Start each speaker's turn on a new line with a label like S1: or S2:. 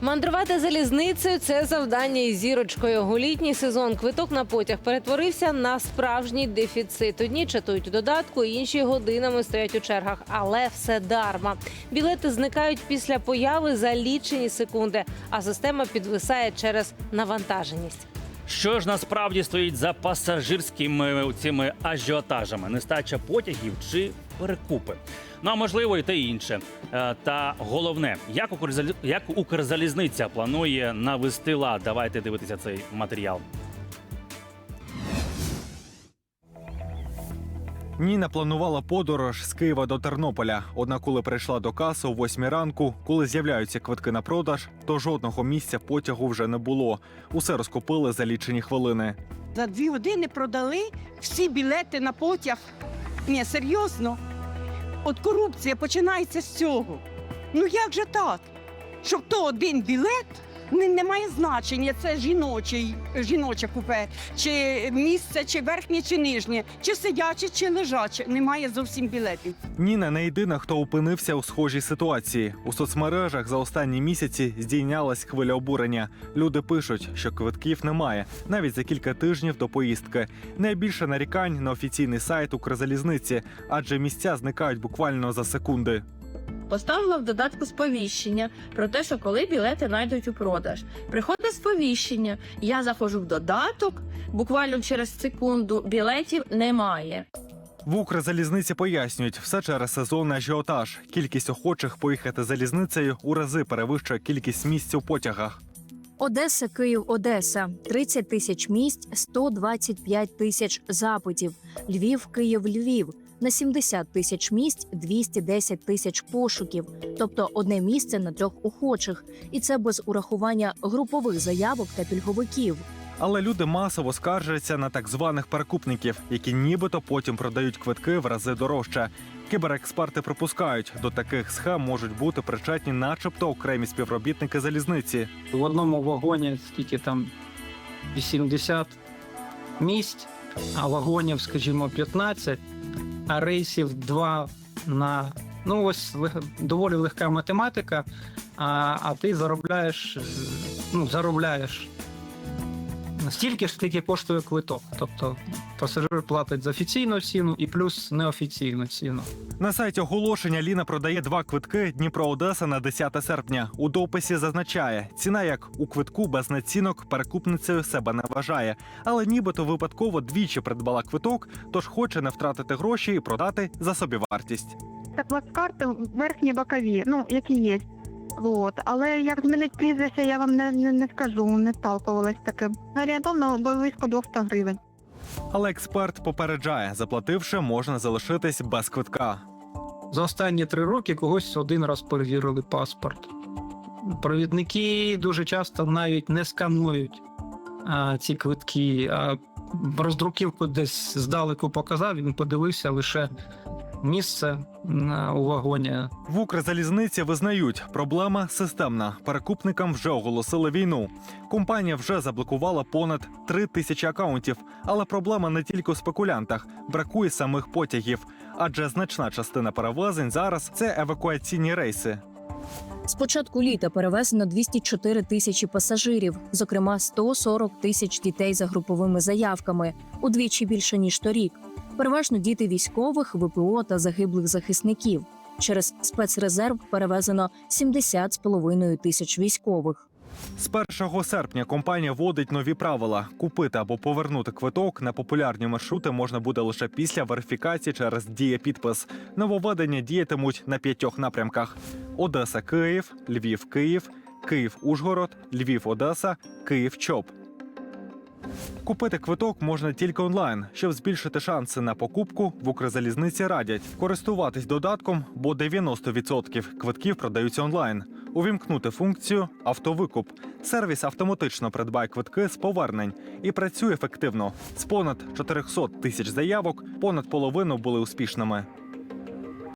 S1: Мандрувати залізницею це завдання із зірочкою. У літній сезон квиток на потяг перетворився на справжній дефіцит. Одні чатують у додатку, інші годинами стоять у чергах, але все дарма. Білети зникають після появи за лічені секунди, а система підвисає через навантаженість.
S2: Що ж насправді стоїть за пасажирськими цими ажіотажами? Нестача потягів чи перекупи? Ну а можливо і те інше. Е, Та головне, як Укрзалі- як Укрзалізниця планує навести лад? Давайте дивитися цей матеріал.
S3: Ніна планувала подорож з Києва до Тернополя. Однак, коли прийшла до каси о 8 ранку, коли з'являються квитки на продаж, то жодного місця потягу вже не було. Усе розкупили за лічені хвилини.
S4: За дві години продали всі білети на потяг. Ні, серйозно. От корупція починається з цього. Ну як же так? Щоб то один білет не, не має значення, це жіночий, жіноче купе, чи місце, чи верхнє, чи нижнє, чи сидяче, чи лежаче. Немає зовсім білетів.
S3: Ніна не єдина, хто опинився у схожій ситуації. У соцмережах за останні місяці здійнялась хвиля обурення. Люди пишуть, що квитків немає навіть за кілька тижнів до поїздки. Найбільше нарікань на офіційний сайт Укрзалізниці, адже місця зникають буквально за секунди.
S5: Поставила в додатку сповіщення про те, що коли білети знайдуть у продаж. Приходить сповіщення, я заходжу в додаток, буквально через секунду білетів немає.
S3: В Укрзалізниці пояснюють, все через сезонний ажіотаж. Кількість охочих поїхати залізницею у рази перевищує кількість місць у потягах.
S6: Одеса, Київ, Одеса 30 тисяч місць, 125 тисяч запитів. Львів, Київ, Львів на 70 тисяч місць, 210 тисяч пошуків, тобто одне місце на трьох охочих, і це без урахування групових заявок та пільговиків.
S3: Але люди масово скаржаться на так званих перекупників, які нібито потім продають квитки в рази дорожче. Кіберексперти припускають, до таких схем можуть бути причетні, начебто, окремі співробітники залізниці.
S7: В одному вагоні скільки там 80 місць, а вагонів, скажімо, 15, рейсів 2 на. Ну, ось доволі легка математика, а, а ти заробляєш, ну, заробляєш стільки ж, скільки коштує квиток. Тобто пасажир платить за офіційну ціну і плюс неофіційну ціну.
S3: На сайті оголошення Ліна продає два квитки Дніпро-Одеса на 10 серпня. У дописі зазначає, ціна як у квитку без націнок перекупницею себе не вважає, але нібито випадково двічі придбала квиток, тож хоче не втратити гроші і продати за собівартість.
S8: Це плацкарти верхні бокові, ну які є. Вот. Але як змінить прізвище, я вам не, не, не скажу, не сталкувалась з таким. Орієнтовно близько 200 гривень.
S3: Але експерт попереджає, заплативши, можна залишитись без квитка.
S7: За останні три роки когось один раз перевірили паспорт. Провідники дуже часто навіть не сканують а, ці квитки, а роздруківку десь здалеку показав, він подивився лише місце у вагоні.
S3: В Укрзалізниці визнають, проблема системна. Перекупникам вже оголосили війну. Компанія вже заблокувала понад три тисячі акаунтів. Але проблема не тільки у спекулянтах, бракує самих потягів, адже значна частина перевезень зараз це евакуаційні рейси.
S6: З початку літа перевезено 204 тисячі пасажирів, зокрема 140 тисяч дітей за груповими заявками, удвічі більше ніж торік. Переважно діти військових, ВПО та загиблих захисників. Через спецрезерв перевезено 70,5 тисяч військових.
S3: З 1 серпня компанія вводить нові правила: купити або повернути квиток на популярні маршрути можна буде лише після верифікації через дієпідпис. Нововведення діятимуть на п'ятьох напрямках: Одеса, Київ, Львів, Київ, Київ, Ужгород, Львів, Одеса, Київ, Чоп. Купити квиток можна тільки онлайн. Щоб збільшити шанси на покупку, в Укрзалізниці радять користуватись додатком, бо 90% квитків продаються онлайн. Увімкнути функцію автовикуп. Сервіс автоматично придбає квитки з повернень і працює ефективно. З понад 400 тисяч заявок понад половину були успішними.